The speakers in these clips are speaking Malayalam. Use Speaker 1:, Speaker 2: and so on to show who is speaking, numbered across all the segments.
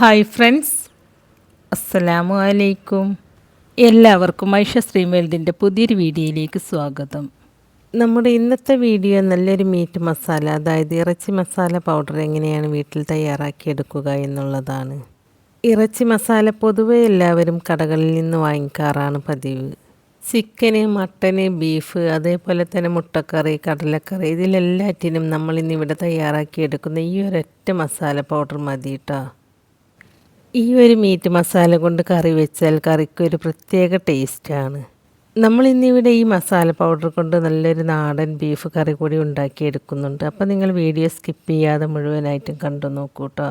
Speaker 1: Hi friends. അസ്സലാമു അലൈക്കും. എല്ലാവർക്കും ഐഷ ശ്രീമേൽദിന്റെ പുതിയൊരു വീഡിയോയിലേക്ക് സ്വാഗതം. നമ്മുടെ ഇന്നത്തെ വീഡിയോ നല്ലൊരു മീറ്റ് മസാല അതായത് ഇറച്ചി മസാല പൗഡർ എങ്ങനെയാണ് വീട്ടിൽ തയ്യാറാക്കിയെടുക്കുക എന്നുള്ളതാണ്. ഇറച്ചി മസാല പൊതുവെ എല്ലാവരും കടകളിൽ നിന്ന് വാങ്ങിക്കാറാണ് പതിവ്. ചിക്കന് മട്ടന് ബീഫ് അതേപോലെ തന്നെ മുട്ടക്കറി കടലക്കറി ഇതിലെല്ലാറ്റിനും നമ്മൾ ഇന്നിവിടെ തയ്യാറാക്കിയെടുക്കുന്ന ഈ ഒരൊറ്റ മസാല പൗഡർ മതി കേട്ടോ ഈ ഒരു മീറ്റ് മസാല കൊണ്ട് കറി വെച്ചാൽ കറിക്ക് ഒരു പ്രത്യേക ടേസ്റ്റാണ് നമ്മൾ ഇന്നിവിടെ ഈ മസാല പൗഡർ കൊണ്ട് നല്ലൊരു നാടൻ ബീഫ് കറി കൂടി ഉണ്ടാക്കിയെടുക്കുന്നുണ്ട്. അപ്പോൾ നിങ്ങൾ വീഡിയോ സ്കിപ്പ് ചെയ്യാതെ മുഴുവനായിട്ടും കണ്ടു നോക്കൂ കേട്ടോ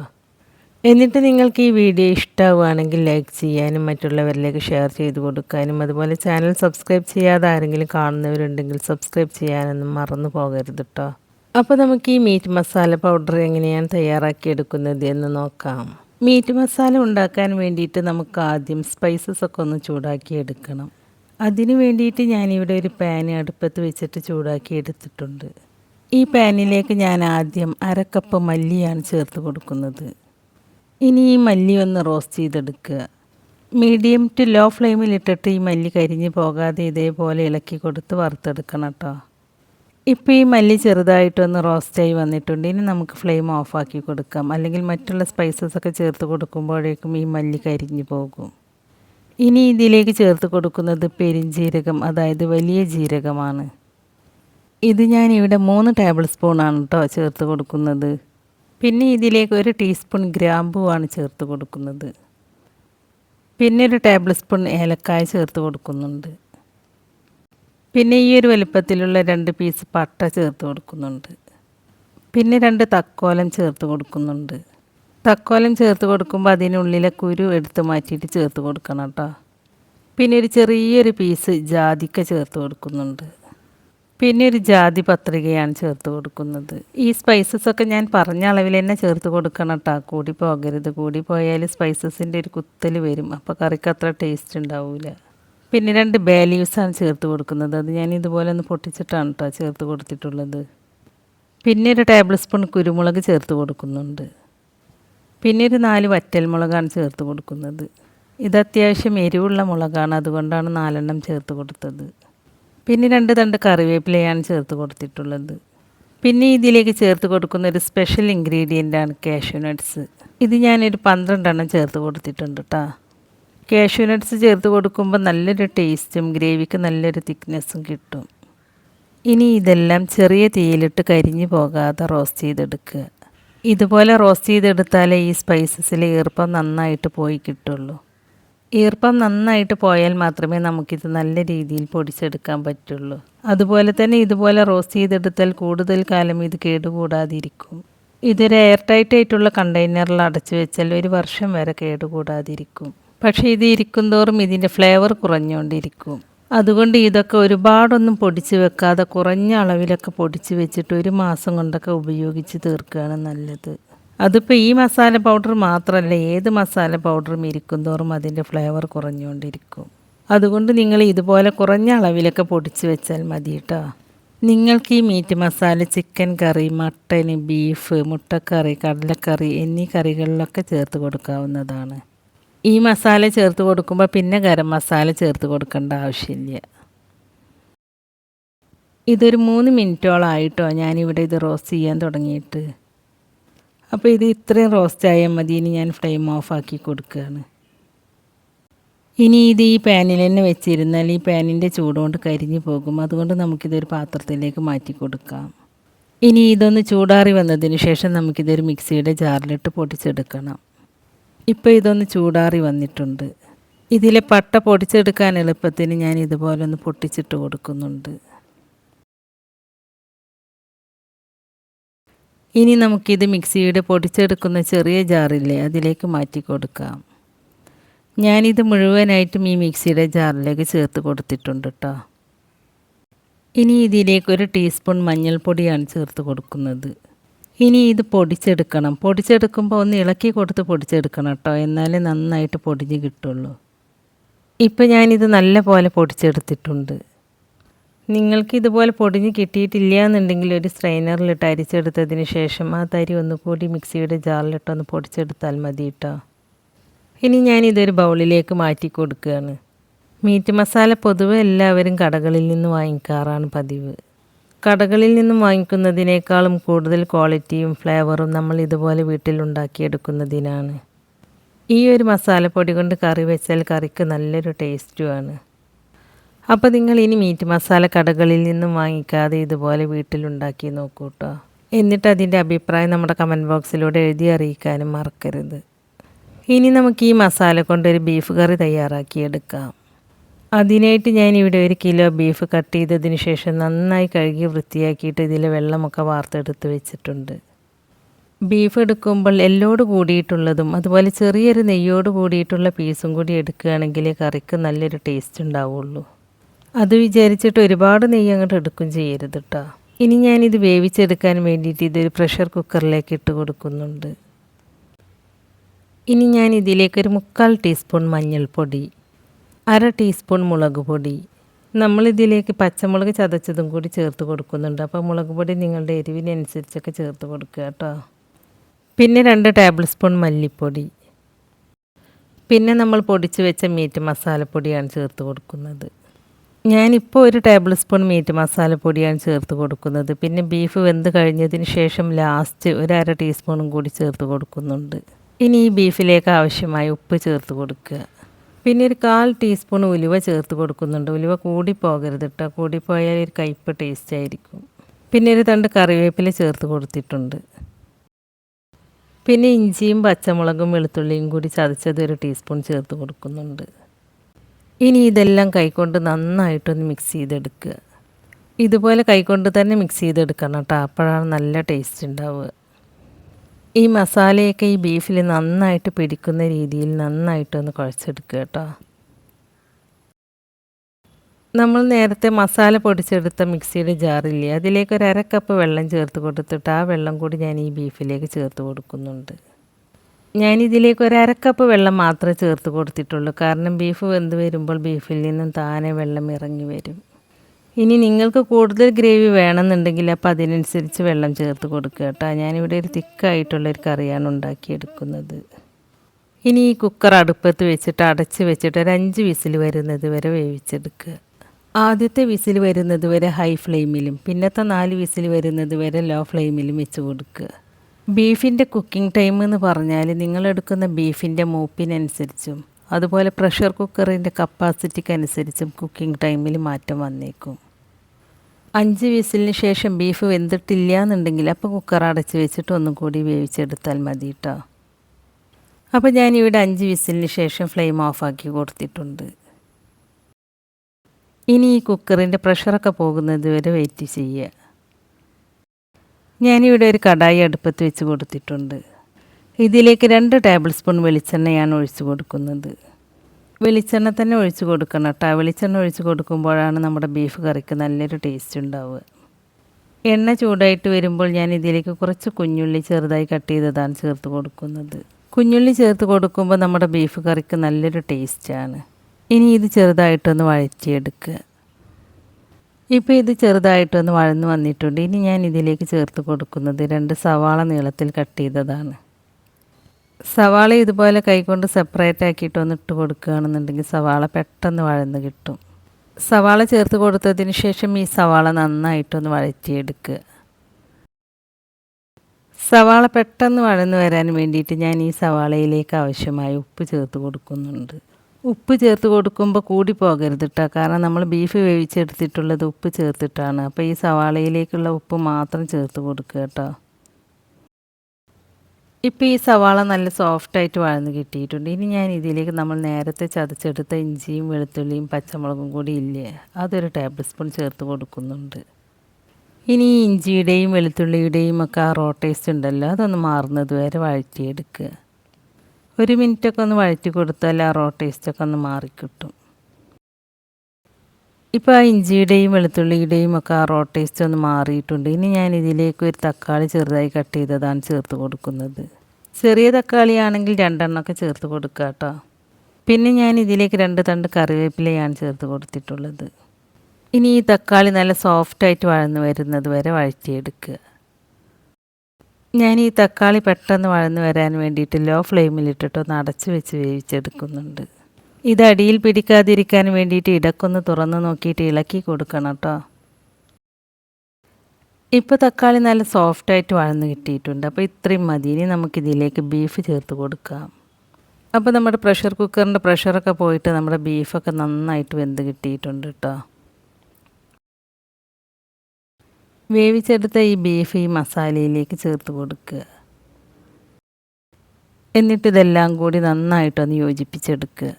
Speaker 1: എന്നിട്ട് നിങ്ങൾക്ക് ഈ വീഡിയോ ഇഷ്ടമാവുകയാണെങ്കിൽ ലൈക്ക് ചെയ്യാനും മറ്റുള്ളവരിലേക്ക് ഷെയർ ചെയ്ത് കൊടുക്കാനും അതുപോലെ ചാനൽ സബ്സ്ക്രൈബ് ചെയ്യാതെ ആരെങ്കിലും കാണുന്നവരുണ്ടെങ്കിൽ സബ്സ്ക്രൈബ് ചെയ്യാനൊന്നും മറന്നു പോകരുത് കേട്ടോ അപ്പോൾ നമുക്ക് ഈ മീറ്റ് മസാല പൗഡർ എങ്ങനെയാണ് തയ്യാറാക്കിയെടുക്കുന്നത് എന്ന് നോക്കാം. മീറ്റ് മസാല ഉണ്ടാക്കാൻ വേണ്ടിയിട്ട് നമുക്ക് ആദ്യം സ്പൈസസ് ഒക്കെ ഒന്ന് ചൂടാക്കി എടുക്കണം. അതിന് വേണ്ടിയിട്ട് ഞാനിവിടെ ഒരു പാൻ അടുപ്പത്ത് വെച്ചിട്ട് ചൂടാക്കി എടുത്തിട്ടുണ്ട്. ഈ പാനിലേക്ക് ഞാൻ ആദ്യം അരക്കപ്പ് മല്ലിയാണ് ചേർത്ത് കൊടുക്കുന്നത്. ഇനി ഈ മല്ലി ഒന്ന് റോസ്റ്റ് ചെയ്തെടുക്കുക. മീഡിയം ടു ലോ ഫ്ലെയിമിൽ ഇട്ടിട്ട് ഈ മല്ലി കരിഞ്ഞ് പോകാതെ ഇതേപോലെ ഇളക്കി കൊടുത്ത് വറുത്തെടുക്കണം കേട്ടോ ഇപ്പോൾ ഈ മല്ലി ചെറുതായിട്ടൊന്ന് റോസ്റ്റായി വന്നിട്ടുണ്ട്. ഇനി നമുക്ക് ഫ്ലെയിം ഓഫാക്കി കൊടുക്കാം. അല്ലെങ്കിൽ മറ്റുള്ള സ്പൈസസ് ഒക്കെ ചേർത്ത് കൊടുക്കുമ്പോഴേക്കും ഈ മല്ലി കരിഞ്ഞു പോകും. ഇനി ഇതിലേക്ക് ചേർത്ത് കൊടുക്കുന്നത് പെരിഞ്ജീരകം അതായത് വലിയ ജീരകമാണ്. ഇത് ഞാൻ ഇവിടെ മൂന്ന് ടേബിൾ സ്പൂണാണ് കേട്ടോ ചേർത്ത് കൊടുക്കുന്നത്. പിന്നെ ഇതിലേക്ക് ഒരു ടീസ്പൂൺ ഗ്രാമ്പുവാണ് ചേർത്ത് കൊടുക്കുന്നത്. പിന്നെ ഒരു ടേബിൾ സ്പൂൺ ഏലക്കായ ചേർത്ത് കൊടുക്കുന്നുണ്ട്. പിന്നെ ഈ ഒരു വലുപ്പത്തിലുള്ള രണ്ട് പീസ് പട്ട ചേർത്ത് കൊടുക്കുന്നുണ്ട്. പിന്നെ രണ്ട് തക്കോലം ചേർത്ത് കൊടുക്കുന്നുണ്ട്. തക്കോലം ചേർത്ത് കൊടുക്കുമ്പോൾ അതിനുള്ളിലെ കുരു എടുത്ത് മാറ്റിയിട്ട് ചേർത്ത് കൊടുക്കണം കേട്ടോ. പിന്നെ ഒരു ചെറിയൊരു പീസ് ജാതിക്ക ചേർത്ത് കൊടുക്കുന്നുണ്ട്. പിന്നെ ഒരു ജാതി പത്രികയാണ് ചേർത്ത് കൊടുക്കുന്നത്. ഈ സ്പൈസസ് ഒക്കെ ഞാൻ പറഞ്ഞ അളവിൽ തന്നെ ചേർത്ത് കൊടുക്കണം കേട്ടോ. കൂടി പോകരുത്. കൂടി പോയാൽ സ്പൈസസിന്റെ ഒരു കുത്തൽ വരും. അപ്പോൾ കറിക്ക് അത്ര ടേസ്റ്റ് ഉണ്ടാവില്ല പിന്നെ രണ്ട് ബേ ലീവ്സാണ് ചേർത്ത് കൊടുക്കുന്നത്. അത് ഞാൻ ഇതുപോലെ ഒന്ന് പൊട്ടിച്ചിട്ടാണ് കേട്ടോ ചേർത്ത് കൊടുത്തിട്ടുള്ളത്. പിന്നെ ഒരു ടേബിൾ സ്പൂൺ കുരുമുളക് ചേർത്ത് കൊടുക്കുന്നുണ്ട്. പിന്നെ ഒരു നാല് വറ്റൽമുളകാണ് ചേർത്ത് കൊടുക്കുന്നത്. ഇത് അത്യാവശ്യം എരിവുള്ള മുളകാണ്. അതുകൊണ്ടാണ് നാലെണ്ണം ചേർത്ത് കൊടുത്തത്. പിന്നെ രണ്ട് തണ്ട് കറിവേപ്പിലയാണ് ചേർത്ത് കൊടുത്തിട്ടുള്ളത്. പിന്നെ ഇതിലേക്ക് ചേർത്ത് കൊടുക്കുന്ന ഒരു സ്പെഷ്യൽ ഇൻഗ്രീഡിയന്റാണ് കാഷ്യൂ നട്ട്സ് ഇത് ഞാനൊരു പന്ത്രണ്ടെണ്ണം ചേർത്ത് കൊടുത്തിട്ടുണ്ട് കേട്ടോ കാഷ്യൂ നട്ട്സ് ചേർത്ത് കൊടുക്കുമ്പോൾ നല്ലൊരു ടേസ്റ്റും ഗ്രേവിക്ക് നല്ലൊരു തിക്നെസ്സും കിട്ടും. ഇനി ഇതെല്ലാം ചെറിയ തീയിലിട്ട് കരിഞ്ഞു പോകാതെ റോസ്റ്റ് ചെയ്തെടുക്കുക. ഇതുപോലെ റോസ്റ്റ് ചെയ്തെടുത്താലേ ഈ സ്പൈസസിൽ ഈർപ്പം നന്നായിട്ട് പോയി കിട്ടുള്ളൂ. ഈർപ്പം നന്നായിട്ട് പോയാൽ മാത്രമേ നമുക്കിത് നല്ല രീതിയിൽ പൊടിച്ചെടുക്കാൻ പറ്റുള്ളൂ. അതുപോലെ തന്നെ ഇതുപോലെ റോസ്റ്റ് ചെയ്തെടുത്താൽ കൂടുതൽ കാലം ഇത് കേടുകൂടാതിരിക്കും. ഇതൊരു എയർ ടൈറ്റ് ആയിട്ടുള്ള കണ്ടെയ്നറിൽ അടച്ചു വെച്ചാൽ ഒരു വർഷം വരെ കേടുകൂടാതിരിക്കും. പക്ഷേ ഇത് ഇരിക്കും തോറും ഇതിന്റെ ഫ്ലേവർ കുറഞ്ഞുകൊണ്ടിരിക്കും. അതുകൊണ്ട് ഇതൊക്കെ ഒരുപാടൊന്നും പൊടിച്ച് വെക്കാതെ കുറഞ്ഞ അളവിലൊക്കെ പൊടിച്ച് വെച്ചിട്ട് ഒരു മാസം കൊണ്ടൊക്കെ ഉപയോഗിച്ച് തീർക്കുകയാണ് നല്ലത്. അതിപ്പോൾ ഈ മസാല പൗഡർ മാത്രമല്ല ഏത് മസാല പൗഡറും ഇരിക്കും തോറും അതിന്റെ ഫ്ലേവർ കുറഞ്ഞുകൊണ്ടിരിക്കും. അതുകൊണ്ട് നിങ്ങൾ ഇതുപോലെ കുറഞ്ഞ അളവിലൊക്കെ പൊടിച്ച് വെച്ചാൽ മതി കേട്ടോ. നിങ്ങൾക്ക് ഈ meat masala chicken curry mutton beef മുട്ടക്കറി കടലക്കറി എന്നീ കറികളിലൊക്കെ ചേർത്ത് കൊടുക്കാവുന്നതാണ്. ഈ മസാല ചേർത്ത് കൊടുക്കുമ്പോൾ പിന്നെ ഗരം മസാല ചേർത്ത് കൊടുക്കേണ്ട ആവശ്യമില്ല. ഇതൊരു മൂന്ന് മിനിറ്റോളായിട്ടോ ഞാനിവിടെ ഇത് റോസ്റ്റ് ചെയ്യാൻ തുടങ്ങിയിട്ട്. അപ്പോൾ ഇത് ഇത്രയും റോസ്റ്റ് ആയാൽ മതി ഇനി ഞാൻ ഫ്ലെയിം ഓഫ് ആക്കി കൊടുക്കുകയാണ്. ഇനി ഇത് ഈ പാനിൽ തന്നെ വെച്ചിരുന്നാൽ ഈ പാനിന്റെ ചൂടുകൊണ്ട് കരിഞ്ഞു പോകും. അതുകൊണ്ട് നമുക്കിതൊരു പാത്രത്തിലേക്ക് മാറ്റി കൊടുക്കാം. ഇനി ഇതൊന്ന് ചൂടാറി വന്നതിന് ശേഷം നമുക്കിതൊരു മിക്സിയുടെ ജാറിലിട്ട് പൊടിച്ചെടുക്കണം ഇപ്പോൾ ഇതൊന്ന് ചൂടാറി വന്നിട്ടുണ്ട്. ഇതിലെ പട്ട പൊടിച്ചെടുക്കാൻ എളുപ്പത്തിന് ഞാൻ ഇതുപോലെ ഒന്ന് പൊട്ടിച്ചിട്ട് കൊടുക്കുന്നുണ്ട്. ഇനി നമുക്കിത് മിക്സിയുടെ പൊടിച്ചെടുക്കുന്ന ചെറിയ ജാറില്ലേ അതിലേക്ക് മാറ്റി കൊടുക്കാം. ഞാനിത് മുഴുവനായിട്ടും ഈ മിക്സിയുടെ ജാറിലേക്ക് ചേർത്ത് കൊടുത്തിട്ടുണ്ട് കേട്ടോ ഇനി ഇതിലേക്ക് ഒരു ടീസ്പൂൺ മഞ്ഞൾപ്പൊടിയാണ് ചേർത്ത് കൊടുക്കുന്നത്. ഇനി ഇത് പൊടിച്ചെടുക്കണം. പൊടിച്ചെടുക്കുമ്പോൾ ഒന്ന് ഇളക്കി കൊടുത്ത് പൊടിച്ചെടുക്കണം കേട്ടോ എന്നാലേ നന്നായിട്ട് പൊടിഞ്ഞ് കിട്ടുള്ളൂ. ഇപ്പം ഞാനിത് നല്ല പോലെ പൊടിച്ചെടുത്തിട്ടുണ്ട്. നിങ്ങൾക്ക് ഇതുപോലെ പൊടിഞ്ഞ് കിട്ടിയിട്ടില്ല എന്നുണ്ടെങ്കിൽ ഒരു സ്ട്രെയിനറിലിട്ട് അരിച്ചെടുത്തതിന് ശേഷം ആ തരി ഒന്നുകൂടി മിക്സിയുടെ ജാറിലിട്ടൊന്ന് പൊടിച്ചെടുത്താൽ മതി കേട്ടോ ഇനി ഞാനിതൊരു ബൗളിലേക്ക് മാറ്റി കൊടുക്കുകയാണ്. മീറ്റ് മസാല പൊതുവെ എല്ലാവരും കടകളിൽ നിന്ന് വാങ്ങിക്കാറാണ് പതിവ്. കടകളിൽ നിന്നും വാങ്ങിക്കുന്നതിനേക്കാളും കൂടുതൽ ക്വാളിറ്റിയും ഫ്ലേവറും നമ്മൾ ഇതുപോലെ വീട്ടിൽ ഉണ്ടാക്കിയെടുക്കുന്നതിനാണ്. ഈ ഒരു മസാലപ്പൊടി കൊണ്ട് കറി വെച്ചാൽ കറിക്ക് നല്ലൊരു ടേസ്റ്റുമാണ് അപ്പോൾ നിങ്ങൾ ഇനി മീറ്റ് മസാല കടകളിൽ നിന്നും വാങ്ങിക്കാതെ ഇതുപോലെ വീട്ടിലുണ്ടാക്കി നോക്കൂ കേട്ടോ എന്നിട്ട് അതിന്റെ അഭിപ്രായം നമ്മുടെ കമന്റ് ബോക്സിലൂടെ എഴുതി അറിയിക്കാനും മറക്കരുത്. ഇനി നമുക്ക് ഈ മസാല കൊണ്ടൊരു ബീഫ് കറി തയ്യാറാക്കിയെടുക്കാം അതിനായിട്ട് ഞാൻ ഇവിടെ ഒരു കിലോ ബീഫ് കട്ട് ചെയ്തതിന് ശേഷം നന്നായി കഴുകി വൃത്തിയാക്കിയിട്ട് ഇതിൽ വെള്ളമൊക്കെ വാർത്തെടുത്ത് വെച്ചിട്ടുണ്ട്. ബീഫ് എടുക്കുമ്പോൾ എല്ലോട് കൂടിയിട്ടുള്ളതും അതുപോലെ ചെറിയൊരു നെയ്യോട് കൂടിയിട്ടുള്ള പീസും കൂടി എടുക്കുകയാണെങ്കിൽ കറിക്ക് നല്ലൊരു ടേസ്റ്റ് ഉണ്ടാവുള്ളൂ. അത് വിചാരിച്ചിട്ട് ഒരുപാട് നെയ്യ് അങ്ങോട്ട് എടുക്കും ചെയ്യരുത് കേട്ടോ ഇനി ഞാനിത് വേവിച്ചെടുക്കാൻ വേണ്ടിയിട്ട് ഇതൊരു പ്രഷർ കുക്കറിലേക്ക് ഇട്ട് കൊടുക്കുന്നുണ്ട്. ഇനി ഞാൻ ഇതിലേക്ക് ഒരു മുക്കാൽ ടീസ്പൂൺ മഞ്ഞൾപ്പൊടി അര ടീസ്പൂൺ മുളക് പൊടി. നമ്മളിതിലേക്ക് പച്ചമുളക് ചതച്ചതും കൂടി ചേർത്ത് കൊടുക്കുന്നുണ്ട്. അപ്പോൾ മുളക് പൊടി നിങ്ങളുടെ എരിവിനനുസരിച്ചൊക്കെ ചേർത്ത് കൊടുക്കുക കേട്ടോ. പിന്നെ രണ്ട് ടേബിൾ സ്പൂൺ മല്ലിപ്പൊടി. പിന്നെ നമ്മൾ പൊടിച്ച് വെച്ച മീറ്റ് മസാലപ്പൊടിയാണ് ചേർത്ത് കൊടുക്കുന്നത്. ഞാനിപ്പോൾ ഒരു ടേബിൾ സ്പൂൺ മീറ്റ് മസാലപ്പൊടിയാണ് ചേർത്ത് കൊടുക്കുന്നത്. പിന്നെ ബീഫ് വെന്ത് കഴിഞ്ഞതിന് ശേഷം ലാസ്റ്റ് ഒരു അര ടീസ്പൂണും കൂടി ചേർത്ത് കൊടുക്കുന്നുണ്ട്. ഇനി ഈ ബീഫിലേക്ക് ആവശ്യമായ ഉപ്പ് ചേർത്ത് കൊടുക്കുക. പിന്നെ ഒരു കാൽ ടീസ്പൂൺ ഉലുവ ചേർത്ത് കൊടുക്കുന്നുണ്ട്. ഉലുവ കൂടി പോകരുത് കേട്ടോ കൂടിപ്പോയാൽ ഒരു കയ്പ് ടേസ്റ്റ് ആയിരിക്കും. പിന്നെ ഒരു തണ്ട് കറിവേപ്പില ചേർത്ത് കൊടുത്തിട്ടുണ്ട്. പിന്നെ ഇഞ്ചിയും പച്ചമുളകും വെളുത്തുള്ളിയും കൂടി ചതച്ചത് ഒരു ടീസ്പൂൺ ചേർത്ത് കൊടുക്കുന്നുണ്ട്. ഇനി ഇതെല്ലാം കൈകൊണ്ട് നന്നായിട്ടൊന്ന് മിക്സ് ചെയ്തെടുക്കുക. ഇതുപോലെ കൈകൊണ്ട് തന്നെ മിക്സ് ചെയ്തെടുക്കണം കേട്ടോ അപ്പോഴാണ് നല്ല ടേസ്റ്റ് ഉണ്ടാവുക. ഈ മസാലയൊക്കെ ഈ ബീഫിൽ നന്നായിട്ട് പിടിക്കുന്ന രീതിയിൽ നന്നായിട്ടൊന്ന് കുഴച്ചെടുക്കുക കേട്ടോ. നമ്മൾ നേരത്തെ മസാല പൊടിച്ചെടുത്ത മിക്സിയുടെ ജാറില്ലേ അതിലേക്ക് ഒരു അര കപ്പ് വെള്ളം ചേർത്ത് കൊടുത്തിട്ട് ആ വെള്ളം കൂടി ഞാൻ ഈ ബീഫിലേക്ക് ചേർത്ത് കൊടുക്കുന്നുണ്ട്. ഞാൻ ഇതിലേക്ക് ഒരു അരക്കപ്പ് കപ്പ് വെള്ളം മാത്രമേ ചേർത്ത് കൊടുത്തിട്ടുള്ളൂ. കാരണം ബീഫ് വെന്ത് വരുമ്പോൾ ബീഫിൽ നിന്നും താനെ വെള്ളം ഇറങ്ങി വരും. ഇനി നിങ്ങൾക്ക് കൂടുതൽ ഗ്രേവി വേണമെന്നുണ്ടെങ്കിൽ അപ്പോൾ അതിനനുസരിച്ച് വെള്ളം ചേർത്ത് കൊടുക്കുക കേട്ടോ. ഞാനിവിടെ ഒരു തിക്കായിട്ടുള്ളൊരു കറിയാണ് ഉണ്ടാക്കിയെടുക്കുന്നത്. ഇനി ഈ കുക്കർ അടുപ്പത്ത് വെച്ചിട്ട് അടച്ച് വെച്ചിട്ട് ഒരു അഞ്ച് വിസിൽ വരുന്നത് വരെ വേവിച്ചെടുക്കുക. ആദ്യത്തെ വിസിൽ വരുന്നത് വരെ ഹൈ ഫ്ലെയിമിലും പിന്നത്തെ നാല് വിസിൽ വരുന്നത് വരെ ലോ ഫ്ലെയിമിലും വെച്ച് കൊടുക്കുക. ബീഫിന്റെ കുക്കിംഗ് ടൈം എന്ന് പറഞ്ഞാൽ നിങ്ങളെടുക്കുന്ന ബീഫിന്റെ മൂപ്പിനനുസരിച്ചും അതുപോലെ പ്രഷർ കുക്കറിന്റെ കപ്പാസിറ്റിക്ക് അനുസരിച്ചും കുക്കിംഗ് ടൈമിൽ മാറ്റം വന്നേക്കും. അഞ്ച് വിസിലിന് ശേഷം ബീഫ് വെന്തിട്ടില്ല എന്നുണ്ടെങ്കിൽ അപ്പോൾ കുക്കർ അടച്ച് വെച്ചിട്ട് ഒന്നും കൂടി വേവിച്ചെടുത്താൽ മതി കേട്ടോ അപ്പോൾ ഞാനിവിടെ അഞ്ച് വിസിലിന് ശേഷം ഫ്ലെയിം ഓഫാക്കി കൊടുത്തിട്ടുണ്ട്. ഇനി ഈ കുക്കറിന്റെ പ്രഷറൊക്കെ പോകുന്നത് വരെ വെയിറ്റ് ചെയ്യുക. ഞാനിവിടെ ഒരു കടായി അടുപ്പത്ത് വെച്ച് കൊടുത്തിട്ടുണ്ട്. ഇതിലേക്ക് രണ്ട് ടേബിൾ സ്പൂൺ വെളിച്ചെണ്ണയാണ് ഒഴിച്ചു കൊടുക്കുന്നത്. വെളിച്ചെണ്ണ തന്നെ ഒഴിച്ച് കൊടുക്കണം കേട്ടോ. വെളിച്ചെണ്ണ ഒഴിച്ച് കൊടുക്കുമ്പോഴാണ് നമ്മുടെ ബീഫ് കറിക്ക് നല്ലൊരു ടേസ്റ്റ് ഉണ്ടാവുക. എണ്ണ ചൂടായിട്ട് വരുമ്പോൾ ഞാൻ ഇതിലേക്ക് കുറച്ച് കുഞ്ഞുള്ളി ചെറുതായി കട്ട് ചെയ്തതാണ് ചേർത്ത് കൊടുക്കുന്നത്. കുഞ്ഞുള്ളി ചേർത്ത് കൊടുക്കുമ്പോൾ നമ്മുടെ ബീഫ് കറിക്ക് നല്ലൊരു ടേസ്റ്റാണ് ഇനി ഇത് ചെറുതായിട്ടൊന്ന് വഴറ്റിയെടുക്കുക. ഇപ്പോൾ ഇത് ചെറുതായിട്ടൊന്ന് വഴന്ന് വന്നിട്ടുണ്ട്. ഇനി ഞാൻ ഇതിലേക്ക് ചേർത്ത് കൊടുക്കുന്നത് രണ്ട് സവാള നീളത്തിൽ കട്ട് ചെയ്തതാണ്. സവാള ഇതുപോലെ കൈകൊണ്ട് സെപ്പറേറ്റ് ആക്കിയിട്ട് ഒന്ന് ഇട്ട് കൊടുക്കുകയാണെന്നുണ്ടെങ്കിൽ സവാള പെട്ടെന്ന് വഴന്ന് കിട്ടും. സവാള ചേർത്ത് കൊടുത്തതിന് ശേഷം ഈ സവാള നന്നായിട്ടൊന്ന് വഴറ്റിയെടുക്കുക. സവാള പെട്ടെന്ന് വഴന്ന് വരാൻ വേണ്ടിയിട്ട് ഞാൻ ഈ സവാളയിലേക്ക് ആവശ്യമായി ഉപ്പ് ചേർത്ത് കൊടുക്കുന്നുണ്ട്. ഉപ്പ് ചേർത്ത് കൊടുക്കുമ്പോൾ കൂടി പോകരുത് കേട്ടോ കാരണം നമ്മൾ ബീഫ് വേവിച്ചെടുത്തിട്ടുള്ളത് ഉപ്പ് ചേർത്തിട്ടാണ്. അപ്പോൾ ഈ സവാളയിലേക്കുള്ള ഉപ്പ് മാത്രം ചേർത്ത് കൊടുക്കുക കേട്ടോ ഇപ്പോൾ ഈ സവാള നല്ല സോഫ്റ്റായിട്ട് വഴന്ന് കിട്ടിയിട്ടുണ്ട്. ഇനി ഞാൻ ഇതിലേക്ക് നമ്മൾ നേരത്തെ ചതച്ചെടുത്ത ഇഞ്ചിയും വെളുത്തുള്ളിയും പച്ചമുളകും കൂടി ഇല്ലേ അതൊരു ടേബിൾ സ്പൂൺ ചേർത്ത് കൊടുക്കുന്നുണ്ട്. ഇനി ഇഞ്ചിയുടെയും വെളുത്തുള്ളിയുടെയും ഒക്കെ ആ റോ ടേസ്റ്റ് ഉണ്ടല്ലോ അതൊന്ന് മാറുന്നത് വരെ വഴറ്റിയെടുക്കുക ഒരു മിനിറ്റൊക്കെ ഒന്ന് വഴറ്റി കൊടുത്താൽ ആ റോ ടേസ്റ്റൊക്കെ ഒന്ന് മാറിക്കിട്ടും. ഇപ്പോൾ ആ ഇഞ്ചിയുടെയും വെളുത്തുള്ളിയുടെയും ഒക്കെ ആ റോ ടേസ്റ്റ് ഒന്ന് മാറിയിട്ടുണ്ട്. ഇനി ഞാൻ ഇതിലേക്ക് ഒരു തക്കാളി ചെറുതായി കട്ട് ചെയ്തതാണ് ചേർത്ത് കൊടുക്കുന്നത്. ചെറിയ തക്കാളിയാണെങ്കിൽ രണ്ടെണ്ണമൊക്കെ ചേർത്ത് കൊടുക്കുക കേട്ടോ പിന്നെ ഞാൻ ഇതിലേക്ക് രണ്ട് തണ്ട് കറിവേപ്പിലയാണ് ചേർത്ത് കൊടുത്തിട്ടുള്ളത്. ഇനി ഈ തക്കാളി നല്ല സോഫ്റ്റായിട്ട് വഴന്ന് വരുന്നത് വരെ വഴറ്റിയെടുക്കുക. ഞാൻ ഈ തക്കാളി പെട്ടെന്ന് വഴന്ന് വരാൻ വേണ്ടിയിട്ട് ലോ ഫ്ലെയിമിലിട്ടിട്ടൊന്ന് അടച്ച് വെച്ച് വേവിച്ചെടുക്കുന്നുണ്ട്. ഇത് അടിയിൽ പിടിക്കാതിരിക്കാൻ വേണ്ടിയിട്ട് ഇടക്കൊന്ന് തുറന്ന് നോക്കിയിട്ട് ഇളക്കി കൊടുക്കണം കേട്ടോ ഇപ്പോൾ തക്കാളി നല്ല സോഫ്റ്റായിട്ട് വഴന്ന് കിട്ടിയിട്ടുണ്ട്. അപ്പോൾ ഇത്രയും മതി. ഇനി നമുക്കിതിലേക്ക് ബീഫ് ചേർത്ത് കൊടുക്കാം. അപ്പോൾ നമ്മുടെ പ്രഷർ കുക്കറിന്റെ പ്രഷറൊക്കെ പോയിട്ട് നമ്മുടെ ബീഫൊക്കെ നന്നായിട്ട് വെന്ത് കിട്ടിയിട്ടുണ്ട് കേട്ടോ വേവിച്ചെടുത്ത ഈ ബീഫ് ഈ മസാലയിലേക്ക് ചേർത്ത് കൊടുക്കുക. എന്നിട്ട് ഇതെല്ലാം കൂടി നന്നായിട്ടൊന്ന് യോജിപ്പിച്ചെടുക്കുക.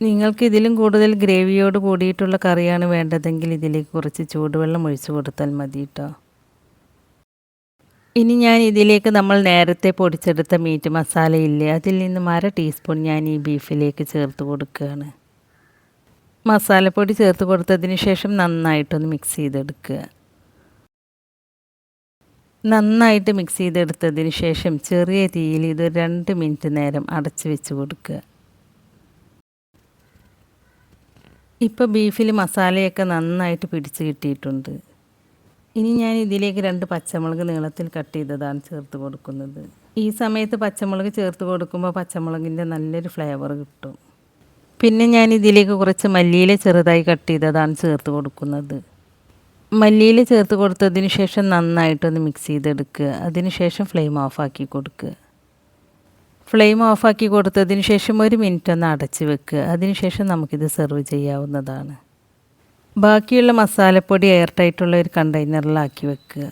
Speaker 1: നിങ്ങൾക്ക് ഇതിലും കൂടുതൽ ഗ്രേവിയോട് കൂടിയിട്ടുള്ള കറിയാണ് വേണ്ടതെങ്കിൽ ഇതിലേക്ക് കുറച്ച് ചൂടുവെള്ളം ഒഴിച്ചു കൊടുത്താൽ മതി കേട്ടോ ഇനി ഞാൻ ഇതിലേക്ക് നമ്മൾ നേരത്തെ പൊടിച്ചെടുത്ത മീറ്റ് മസാല ഇല്ലേ അതിൽ നിന്നും അര ടീസ്പൂൺ ഞാൻ ഈ ബീഫിലേക്ക് ചേർത്ത് കൊടുക്കുകയാണ്. മസാലപ്പൊടി ചേർത്ത് കൊടുത്തതിന് ശേഷം നന്നായിട്ടൊന്ന് മിക്സ് ചെയ്തെടുക്കുക. നന്നായിട്ട് മിക്സ് ചെയ്തെടുത്തതിന് ശേഷം ചെറിയ തീയിൽ ഇത് രണ്ട് മിനിറ്റ് നേരം അടച്ച് വെച്ച് കൊടുക്കുക. ഇപ്പോൾ ബീഫിൽ മസാലയൊക്കെ നന്നായിട്ട് പിടിച്ച് കിട്ടിയിട്ടുണ്ട്. ഇനി ഞാൻ ഇതിലേക്ക് രണ്ട് പച്ചമുളക് നീളത്തിൽ കട്ട് ചെയ്തതാണ് ചേർത്ത് കൊടുക്കുന്നത്. ഈ സമയത്ത് പച്ചമുളക് ചേർത്ത് കൊടുക്കുമ്പോൾ പച്ചമുളകിന്റെ നല്ലൊരു ഫ്ലേവർ കിട്ടും. പിന്നെ ഞാൻ ഇതിലേക്ക് കുറച്ച് മല്ലിയില ചെറുതായി കട്ട് ചെയ്തതാണ് ചേർത്ത് കൊടുക്കുന്നത്. മല്ലിയില ചേർത്ത് കൊടുത്തതിന് ശേഷം നന്നായിട്ടൊന്ന് മിക്സ് ചെയ്തെടുക്കുക. അതിന് ശേഷം ഫ്ലെയിം ഓഫാക്കി കൊടുക്കുക. ഫ്ലെയിം ഓഫാക്കി കൊടുത്തതിന് ശേഷം ഒരു മിനിറ്റ് ഒന്ന് അടച്ച് വെക്കുക അതിന് ശേഷം നമുക്കിത് സെർവ് ചെയ്യാവുന്നതാണ്. ബാക്കിയുള്ള മസാലപ്പൊടി എയർ ടൈറ്റുള്ള ഒരു കണ്ടെയ്നറിലാക്കി വെക്കുക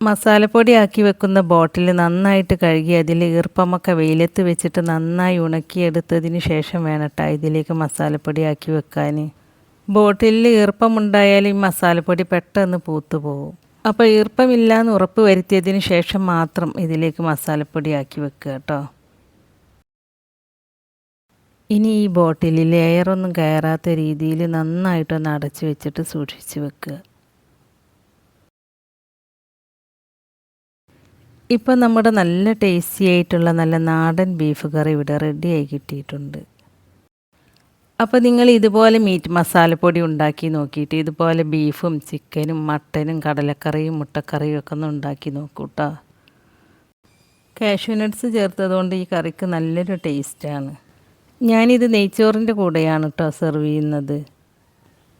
Speaker 1: മസാലപ്പൊടി ആക്കി വെക്കുന്ന ബോട്ടിൽ നന്നായിട്ട് കഴുകി അതിൽ ഈർപ്പമൊക്കെ വെയിലത്ത് വെച്ചിട്ട് നന്നായി ഉണക്കിയെടുത്തതിന് ശേഷം വേണട്ടാ ഇതിലേക്ക് മസാലപ്പൊടി ആക്കി വെക്കാൻ ബോട്ടിലിൽ ഈർപ്പമുണ്ടായാൽ ഈ മസാലപ്പൊടി പെട്ടെന്ന് പൂത്തു പോകും അപ്പോൾ ഈർപ്പമില്ലാന്ന് ഉറപ്പ് വരുത്തിയതിന് ശേഷം മാത്രം ഇതിലേക്ക് മസാലപ്പൊടി ആക്കി വെക്കുക കേട്ടോ. ഇനി ഈ ബോട്ടിലിൽ ലെയറൊന്നും കയറാത്ത രീതിയിൽ നന്നായിട്ടൊന്ന് അടച്ച് വെച്ചിട്ട് സൂക്ഷിച്ച് വെക്കുക. ഇപ്പം നമ്മുടെ നല്ല ടേസ്റ്റി ആയിട്ടുള്ള നല്ല നാടൻ ബീഫ് കറി ഇവിടെ റെഡിയായി കിട്ടിയിട്ടുണ്ട്. അപ്പോൾ നിങ്ങൾ ഇതുപോലെ മീറ്റ് മസാലപ്പൊടി ഉണ്ടാക്കി നോക്കിയിട്ട് ഇതുപോലെ ബീഫും ചിക്കനും മട്ടനും കടലക്കറിയും മുട്ടക്കറിയും ഒക്കെ ഒന്ന് ഉണ്ടാക്കി നോക്കൂ കേട്ടോ കാഷ്യൂ നട്ട്സ് ചേർത്തതുകൊണ്ട് ഈ കറിക്ക് നല്ലൊരു ടേസ്റ്റാണ് ഞാനിത് നെയ്ച്ചോറിന്റെ കൂടെയാണ് കേട്ടോ സെർവ് ചെയ്യുന്നത്.